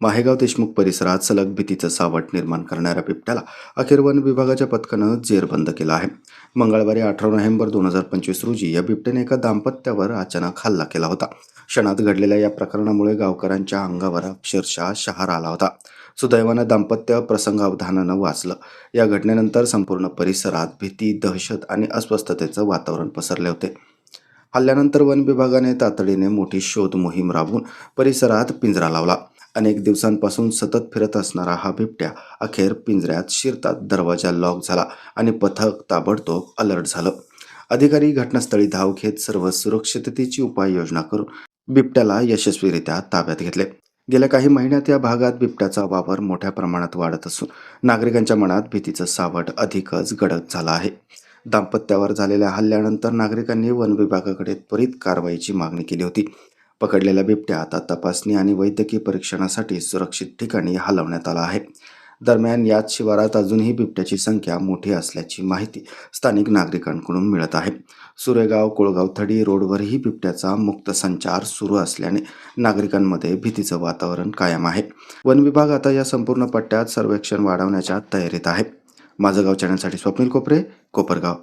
माहेगाव देशमुख परिसरात सलग भीतीचं सावट निर्माण करणाऱ्या बिबट्याला अखेर वन विभागाच्या पथकानं जेरबंद केला आहे. मंगळवारी अठरा नोव्हेंबर दोन हजार पंचवीस रोजी या बिबट्याने एका दाम्पत्यावर अचानक हल्ला केला होता. क्षणात घडलेल्या या प्रकरणामुळे गावकऱ्यांच्या अंगावर अक्षरशः शहार आला होता. सुदैवानं दाम्पत्य प्रसंगावधानानं वाचलं. या घटनेनंतर संपूर्ण परिसरात भीती दहशत आणि अस्वस्थतेचं वातावरण पसरले होते. हल्ल्यानंतर वन विभागाने तातडीने मोठी शोध मोहीम राबवून परिसरात पिंजरा लावला. अनेक दिवसांपासून सतत फिरत असणारा हा बिबट्या अखेर पिंजऱ्यात शिरतात. दरवाजा लॉक झाला आणि पथक ताबडतोब अलर्ट झालं. अधिकारी घटनास्थळी धाव घेत सर्व सुरक्षिततेची उपाययोजना करून बिबट्याला यशस्वीरित्या ताब्यात घेतले. गेल्या काही महिन्यात या भागात बिबट्याचा वावर मोठ्या प्रमाणात वाढत असून नागरिकांच्या मनात भीतीचं सावट अधिकच गडद झालं आहे. दाम्पत्यावर झालेल्या हल्ल्यानंतर नागरिकांनी वन विभागाकडे त्वरित कारवाईची मागणी केली होती. पकडलेल्या बिबट्या आता तपासणी आणि वैद्यकीय परीक्षणासाठी सुरक्षित ठिकाणी हलवण्यात आला आहे. दरम्यान याच शिवारात अजूनही बिबट्याची संख्या मोठी असल्याची माहिती स्थानिक नागरिकांकडून मिळत आहे. सुरेगाव कोळगाव थडी रोडवरही बिबट्याचा मुक्त संचार सुरू असल्याने नागरिकांमध्ये भीतीचं वातावरण कायम आहे. वन विभाग आता या संपूर्ण पट्ट्यात सर्वेक्षण वाढवण्याच्या तयारीत आहे. माझं गाव चॅनलसाठी स्वप्नील कोपरे कोपरगाव.